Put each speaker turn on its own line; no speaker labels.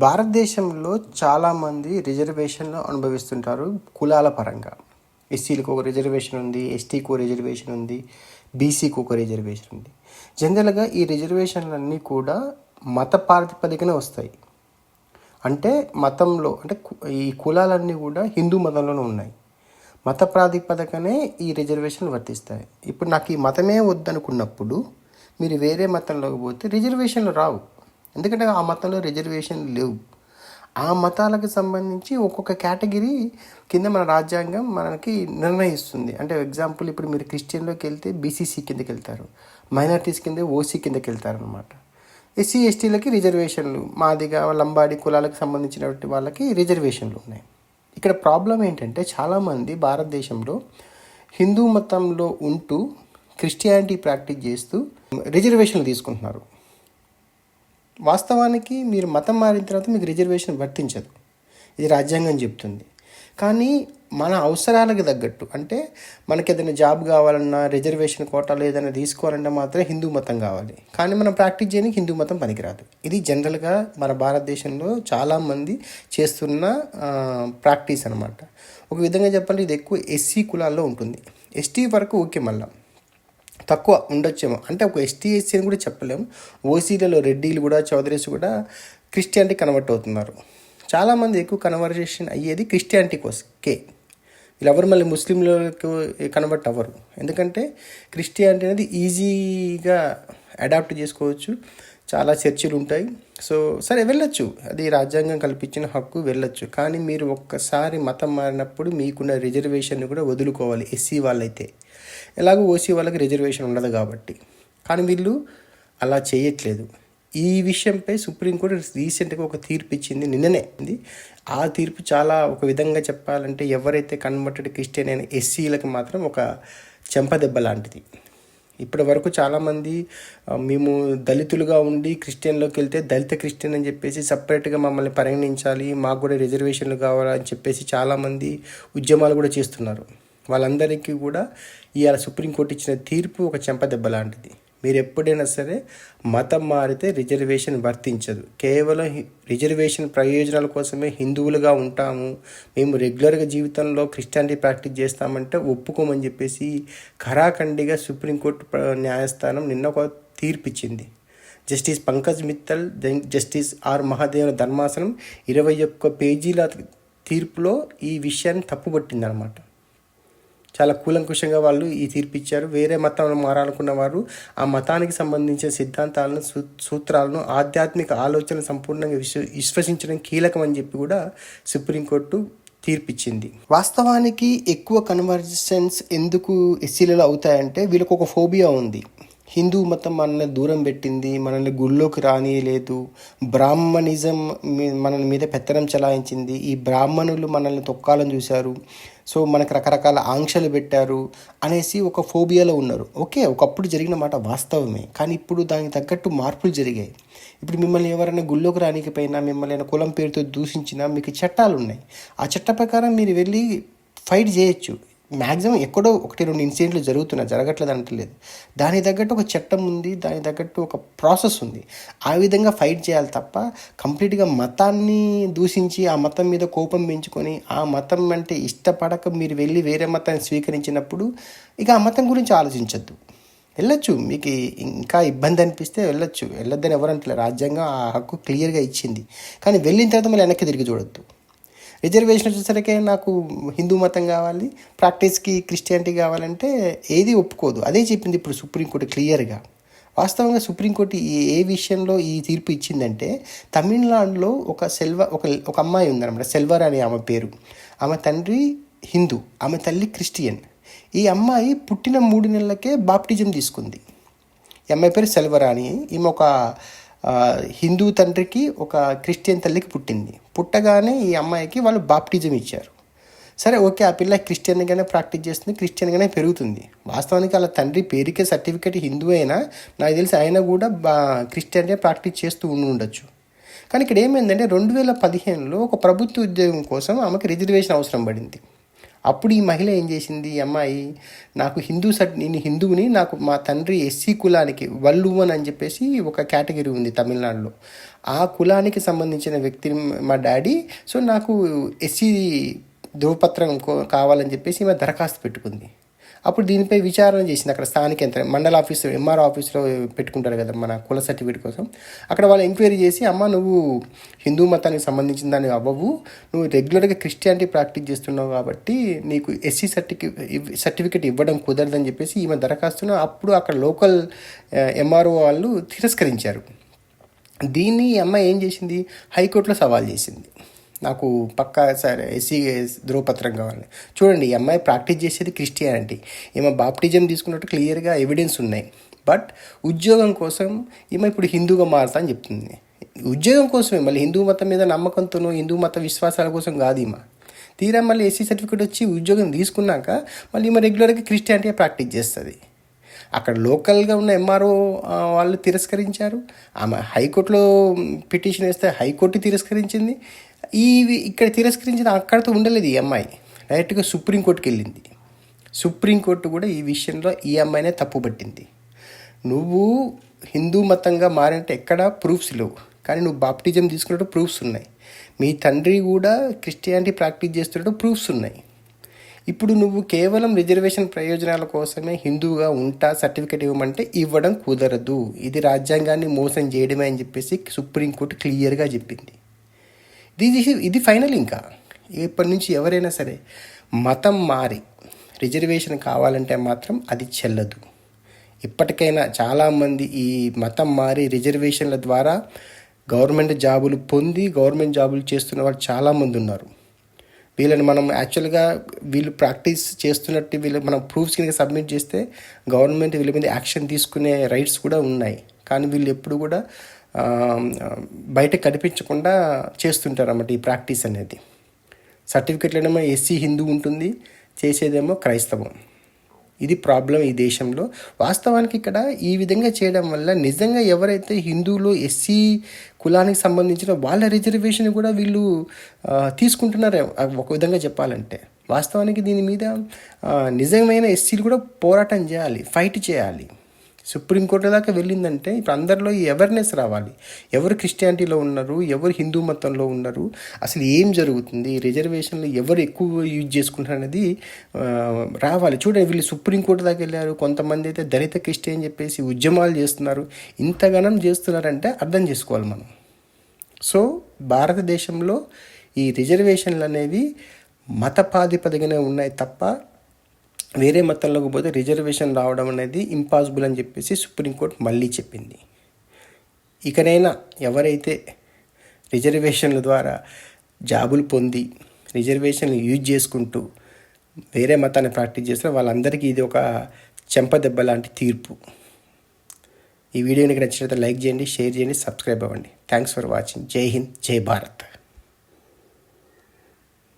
భారతదేశంలో చాలామంది రిజర్వేషన్లు అనుభవిస్తుంటారు కులాల పరంగా. ఎస్సీలకు ఒక రిజర్వేషన్ ఉంది ఎస్టీకి ఒక రిజర్వేషన్ ఉంది బీసీకి ఒక రిజర్వేషన్ ఉంది. జనరల్గా ఈ రిజర్వేషన్లన్నీ కూడా మత ప్రాతిపదికనే వస్తాయి. అంటే మతంలో అంటే కు- ఈ కులాలన్నీ కూడా హిందూ మతంలోనే ఉన్నాయి. మత ప్రాతిపదికనే ఈ రిజర్వేషన్లు వర్తిస్తాయి. ఇప్పుడు నాకు ఈ మతమే వద్దనుకున్నప్పుడు మీరు వేరే మతంలోకి పోతే రిజర్వేషన్లు రావు. ఎందుకంటే ఆ మతంలో రిజర్వేషన్ లేవు. ఆ మతాలకు సంబంధించి ఒక్కొక్క కేటగిరీ కింద మన రాజ్యాంగం మనకి నిర్ణయిస్తుంది. అంటే ఎగ్జాంపుల్ ఇప్పుడు మీరు క్రిస్టియన్లోకి వెళ్తే బీసీసీ కిందకి వెళ్తారు. మైనార్టీస్ కింద ఓసీ కిందకి వెళ్తారు అనమాట ఎస్సీ ఎస్టీలకి రిజర్వేషన్లు మాదిగా లంబాడి కులాలకు సంబంధించినటువంటి వాళ్ళకి రిజర్వేషన్లు ఉన్నాయి. ఇక్కడ ప్రాబ్లం ఏంటంటే చాలామంది భారతదేశంలో హిందూ మతంలో ఉంటూ క్రిస్టియానిటీ ప్రాక్టీస్ చేస్తూ రిజర్వేషన్లు తీసుకుంటున్నారు. వాస్తవానికి మీరు మతం మారిన తర్వాత మీకు రిజర్వేషన్ వర్తించదు. ఇది రాజ్యాంగం చెప్తుంది. కానీ మన అవసరాలకు తగ్గట్టు అంటే మనకి ఏదైనా జాబ్ కావాలన్నా రిజర్వేషన్ కోటాలు ఏదైనా తీసుకోవాలంటే మాత్రం హిందూ మతం కావాలి. కానీ మనం ప్రాక్టీస్ చేయడానికి హిందూ మతం పనికిరాదు. ఇది జనరల్గా మన భారతదేశంలో చాలామంది చేస్తున్న ప్రాక్టీస్ అనమాట ఒక విధంగా చెప్పాలంటే ఇది ఎక్కువ ఎస్సీ కులాల్లో ఉంటుంది. ఎస్టీ వరకు ఓకే మళ్ళీ. తక్కువ ఉండొచ్చేమో. అంటే ఒక ఎస్టీ ఎస్సీ అని కూడా చెప్పలేము ఓసీలలో రెడ్డిలు కూడా చౌదరీస్ కూడా క్రిస్టియానిటీ కన్వర్ట్ అవుతున్నారు. చాలామంది ఎక్కువ కన్వర్జేషన్ అయ్యేది క్రిస్టియానిటీ కోసం కే. వీళ్ళెవరు మళ్ళీ ముస్లింలకు కన్వర్ట్ అవ్వరు. ఎందుకంటే క్రిస్టియానిటీ అనేది ఈజీగా అడాప్ట్ చేసుకోవచ్చు. చాలా చర్చిలు ఉంటాయి సో సరే వెళ్ళొచ్చు. అది రాజ్యాంగం కల్పించిన హక్కు వెళ్ళొచ్చు. కానీ మీరు ఒక్కసారి మతం మారినప్పుడు మీకున్న రిజర్వేషన్ కూడా వదులుకోవాలి ఎస్సీ వాళ్ళైతే. ఎలాగో ఓసీ వాళ్ళకి రిజర్వేషన్ ఉండదు కాబట్టి. కానీ వీళ్ళు అలా చేయట్లేదు. ఈ విషయంపై సుప్రీంకోర్టు రీసెంట్గా ఒక తీర్పు ఇచ్చింది నిన్ననే. ఉంది ఆ తీర్పు చాలా ఒక విధంగా చెప్పాలంటే ఎవరైతే కన్వర్టెడ్ క్రిస్టియన్ అయిన ఎస్సీలకు మాత్రం ఒక చెంపదెబ్బ లాంటిది. ఇప్పటి వరకు చాలామంది మేము దళితులుగా ఉండి క్రిస్టియన్లోకి వెళ్తే దళిత క్రిస్టియన్ అని చెప్పేసి సపరేట్గా మమ్మల్ని పరిగణించాలి మాకు కూడా రిజర్వేషన్లు కావాలని చెప్పేసి చాలామంది ఉద్యమాలు కూడా చేస్తున్నారు. వాళ్ళందరికీ కూడా ఇవాళ సుప్రీంకోర్టు ఇచ్చిన తీర్పు ఒక చెంపదెబ్బ లాంటిది. మీరు ఎప్పుడైనా సరే మతం మారితే రిజర్వేషన్ వర్తించదు. కేవలం రిజర్వేషన్ ప్రయోజనాల కోసమే హిందువులుగా ఉంటాము. మేము రెగ్యులర్గా జీవితంలో క్రిస్టియానిటీ ప్రాక్టీస్ చేస్తామంటే ఒప్పుకోమని చెప్పేసి ఖరాఖండిగా సుప్రీంకోర్టు న్యాయస్థానం నిన్న ఒక తీర్పిచ్చింది. Justice Pankaj Mithal then justice R Mahadevan ధర్మాసనం ఇరవై ఒక్క పేజీల తీర్పులో ఈ విషయాన్ని తప్పుపట్టింది అనమాట చాలా కూలంకుషంగా వాళ్ళు ఈ తీర్పు ఇచ్చారు. వేరే మతం మారాలనుకున్న వారు ఆ మతానికి సంబంధించిన సిద్ధాంతాలను సూ సూత్రాలను ఆధ్యాత్మిక ఆలోచన సంపూర్ణంగా విశ్వ విశ్వసించడం కీలకం అని చెప్పి కూడా సుప్రీంకోర్టు తీర్పిచ్చింది. వాస్తవానికి ఎక్కువ కన్వర్జెన్స్ ఎందుకు ఎస్సీలలో అవుతాయంటే వీళ్ళకు ఒక ఫోబియా ఉంది. హిందూ మతం మనల్ని దూరం పెట్టింది మనల్ని గుళ్ళోకి రానియలేదు. బ్రాహ్మణిజం మీ- మన మీద పెత్తనం చలాయించింది. ఈ బ్రాహ్మణులు మనల్ని తొక్కాలని చూశారు. సో మనకు రకరకాల ఆంక్షలు పెట్టారు అనేసి ఒక ఫోబియాలో ఉన్నారు. ఓకే ఒకప్పుడు జరిగిన మాట వాస్తవమే. కానీ ఇప్పుడు దానికి తగ్గట్టు మార్పులు జరిగాయి. ఇప్పుడు మిమ్మల్ని ఎవరైనా గుళ్ళోకి రానికపోయినా మిమ్మల్ని కులం పేరుతో దూషించినా మీకు చట్టాలు ఉన్నాయి ఆ చట్ట ప్రకారం మీరు వెళ్ళి ఫైట్ చేయొచ్చు. మ్యాక్సిమం ఎక్కడో ఒకటి రెండు ఇన్సిడెంట్లు జరుగుతున్నాయి జరగట్లేదు అంటలేదు. దానికి తగ్గట్టు ఒక చట్టం ఉంది దానికి తగ్గట్టు ఒక ప్రాసెస్ ఉంది. ఆ విధంగా ఫైట్ చేయాలి తప్ప కంప్లీట్గా మతాన్ని దూషించి ఆ మతం మీద కోపం పెంచుకొని ఆ మతం అంటే ఇష్టపడక మీరు వెళ్ళి వేరే మతాన్ని స్వీకరించినప్పుడు ఇక ఆ మతం గురించి ఆలోచించద్దు. వెళ్ళొచ్చు మీకు ఇంకా ఇబ్బంది అనిపిస్తే వెళ్ళొచ్చు. వెళ్ళొద్దని ఎవరంటలేదు రాజ్యాంగం ఆ హక్కు క్లియర్గా ఇచ్చింది. కానీ వెళ్ళిన తర్వాత మళ్ళీ వెనక్కి తిరిగి చూడొద్దు. రిజర్వేషన్ వచ్చేసరికి నాకు హిందూ మతం కావాలి ప్రాక్టీస్కి క్రిస్టియానిటీ కావాలంటే ఏది ఒప్పుకోదు. అదే చెప్పింది ఇప్పుడు సుప్రీంకోర్టు క్లియర్గా. వాస్తవంగా సుప్రీంకోర్టు ఈ ఏ విషయంలో ఈ తీర్పు ఇచ్చిందంటే తమిళనాడులో ఒక సెల్వ ఒక ఒక అమ్మాయి ఉందన్నమాట సెల్వర్ అనే ఆమె పేరు. ఆమె తండ్రి హిందూ ఆమె తల్లి క్రిస్టియన్. ఈ అమ్మాయి పుట్టిన మూడు నెలలకే బాప్టిజం తీసుకుంది. ఈ అమ్మాయి పేరు సెల్వరాణి. ఈమె ఒక హిందూ తండ్రికి ఒక క్రిస్టియన్ తల్లికి పుట్టింది. పుట్టగానే ఈ అమ్మాయికి వాళ్ళు బాప్టిజం ఇచ్చారు. సరే ఓకే ఆ పిల్ల క్రిస్టియన్గానే ప్రాక్టీస్ చేస్తుంది క్రిస్టియన్గానే పెరుగుతుంది. వాస్తవానికి వాళ్ళ తండ్రి పేరుకే సర్టిఫికేట్ హిందూ అయినా నాకు తెలిసి ఆయన కూడా బా క్రిస్టియన్గా ప్రాక్టీస్ చేస్తూ ఉండి ఉండొచ్చు. కానీ ఇక్కడ ఏమైందంటే రెండు వేల పదిహేనులో ఒక ప్రభుత్వ ఉద్యోగం కోసం ఆమెకి రిజర్వేషన్ అవసరం పడింది. అప్పుడు ఈ మహిళ ఏం చేసింది? అమ్మాయి నాకు హిందూ సర్టి నేను హిందువుని నాకు మా తండ్రి ఎస్సీ కులానికి వల్లువన్ అని చెప్పేసి ఒక కేటగిరీ ఉంది తమిళనాడులో. ఆ కులానికి సంబంధించిన వ్యక్తిని మా డాడీ సో నాకు ఎస్సీ ధృవపత్రం కో- కావాలని చెప్పేసి ఈమె దరఖాస్తు పెట్టుకుంది. అప్పుడు దీనిపై విచారణ చేసింది అక్కడ స్థానిక యంత్రం మండల ఆఫీస్ ఎంఆర్ ఆఫీస్లో పెట్టుకుంటారు కదా మన కుల సర్టిఫికేట్ కోసం. అక్కడ వాళ్ళు ఎంక్వైరీ చేసి అమ్మ నువ్వు హిందూ మతానికి సంబంధించిన దాన్ని అవ్వవు. నువ్వు రెగ్యులర్గా క్రిస్టియానిటీ ప్రాక్టీస్ చేస్తున్నావు కాబట్టి నీకు ఎస్సీ సర్టిఫికేట్ సర్టిఫికేట్ ఇవ్వడం కుదరదని చెప్పేసి ఈమె దరఖాస్తును అప్పుడు అక్కడ లోకల్ ఎంఆర్ఓ వాళ్ళు తిరస్కరించారు. దీన్ని అమ్మ ఏం చేసింది? హైకోర్టులో సవాల్ చేసింది. నాకు పక్కా సరే ఎస్సీ ధ్రువపత్రం కావాలి చూడండి ఈ అమ్మాయి ప్రాక్టీస్ చేసేది క్రిస్టియానిటీ. ఈమె బాప్టిజం తీసుకున్నట్టు క్లియర్గా ఎవిడెన్స్ ఉన్నాయి. బట్ ఉద్యోగం కోసం ఈమె ఇప్పుడు హిందూగా మారుతా అని చెప్తుంది. ఉద్యోగం కోసమే మళ్ళీ హిందూ మతం మీద నమ్మకంతోనో హిందూ మత విశ్వాసాల కోసం కాదు ఈమె. తీరా మళ్ళీ ఎస్సీ సర్టిఫికేట్ వచ్చి ఉద్యోగం తీసుకున్నాక మళ్ళీ ఈమె రెగ్యులర్గా క్రిస్టియానిటీ ప్రాక్టీస్ చేస్తుంది. అక్కడ లోకల్గా ఉన్న ఎంఆర్ఓ వాళ్ళు తిరస్కరించారు. ఆమె హైకోర్టులో పిటిషన్ వేస్తే హైకోర్టు తిరస్కరించింది. ఈ ఇక్కడ తిరస్కరించిన అక్కడితో ఉండలేదు ఈ అమ్మాయి డైరెక్ట్గా సుప్రీంకోర్టుకి వెళ్ళింది సుప్రీంకోర్టు కూడా ఈ విషయంలో ఈ అమ్మాయినే తప్పుపట్టింది. నువ్వు హిందూ మతంగా మారంటే ఎక్కడా ప్రూఫ్స్ లేవు. కానీ నువ్వు బాప్టిజం తీసుకున్నట్టు ప్రూఫ్స్ ఉన్నాయి. మీ తండ్రి కూడా క్రిస్టియానిటీ ప్రాక్టీస్ చేస్తున్నట్టు ప్రూఫ్స్ ఉన్నాయి. ఇప్పుడు నువ్వు కేవలం రిజర్వేషన్ ప్రయోజనాల కోసమే హిందువుగా ఉంటా సర్టిఫికేట్ ఇవ్వమంటే ఇవ్వడం కుదరదు. ఇది రాజ్యాంగాన్ని మోసం చేయడమే అని చెప్పేసి సుప్రీంకోర్టు క్లియర్గా చెప్పింది. ఇది ఇది ఫైనల్ ఇంకా. ఇప్పటి నుంచి ఎవరైనా సరే మతం మారి రిజర్వేషన్ కావాలంటే మాత్రం అది చెల్లదు. ఇప్పటికైనా చాలామంది ఈ మతం మారి రిజర్వేషన్ల ద్వారా గవర్నమెంట్ జాబులు పొంది గవర్నమెంట్ జాబులు చేస్తున్న వాళ్ళు చాలామంది ఉన్నారు. వీళ్ళని మనం యాక్చువల్గా వీళ్ళు ప్రాక్టీస్ చేస్తున్నట్టు వీళ్ళు మనం ప్రూఫ్స్ కింద సబ్మిట్ చేస్తే గవర్నమెంట్ వీళ్ళ మీద యాక్షన్ తీసుకునే రైట్స్ కూడా ఉన్నాయి. కానీ వీళ్ళు ఎప్పుడు కూడా బయట కనిపించకుండా చేస్తుంటారు అన్నమాట ఈ ప్రాక్టీస్ అనేది. సర్టిఫికెట్లనేమో ఎస్సీ హిందూ ఉంటుంది చేసేదేమో క్రైస్తవం. ఇది ప్రాబ్లం ఈ దేశంలో. వాస్తవానికి ఇక్కడ ఈ విధంగా చేయడం వల్ల నిజంగా ఎవరైతే హిందువులు ఎస్సీ కులానికి సంబంధించిన వాళ్ళ రిజర్వేషన్ కూడా వీళ్ళు తీసుకుంటున్నారే తీసుకుంటున్నారు ఒక విధంగా చెప్పాలంటే. వాస్తవానికి దీని మీద నిజమైన ఎస్సీలు కూడా పోరాటం చేయాలి ఫైట్ చేయాలి. సుప్రీంకోర్టు దాకా వెళ్ళిందంటే ఇప్పుడు అందరిలో ఈ అవేర్నెస్ రావాలి. ఎవరు క్రిస్టియానిటీలో ఉన్నారు ఎవరు హిందూ మతంలో ఉన్నారు అసలు ఏం జరుగుతుంది రిజర్వేషన్లు ఎవరు ఎక్కువ యూజ్ చేసుకుంటారు అనేది రావాలి. చూడండి వీళ్ళు సుప్రీంకోర్టు దాకా వెళ్ళారు కొంతమంది అయితే దళిత క్రిస్టియన్ చెప్పేసి ఉద్యమాలు చేస్తున్నారు. ఇంతగానం చేస్తున్నారంటే అర్థం చేసుకోవాలి మనం. సో భారతదేశంలో ఈ రిజర్వేషన్లు అనేవి మత ఉన్నాయి తప్ప వేరే మతంలోకి పోతే రిజర్వేషన్ రావడం అనేది ఇంపాసిబుల్ అని చెప్పేసి సుప్రీంకోర్టు మళ్ళీ చెప్పింది. ఇకనైనా ఎవరైతే రిజర్వేషన్ల ద్వారా జాబులు పొంది రిజర్వేషన్లు యూజ్ చేసుకుంటూ వేరే మతాన్ని ప్రాక్టీస్ చేస్తారో వాళ్ళందరికీ ఇది ఒక చెంపదెబ్బ లాంటి తీర్పు. ఈ వీడియోని నచ్చినట్లయితే లైక్ చేయండి షేర్ చేయండి సబ్స్క్రైబ్ అవ్వండి. Thanks for watching. Jai Hind Jai Bharat.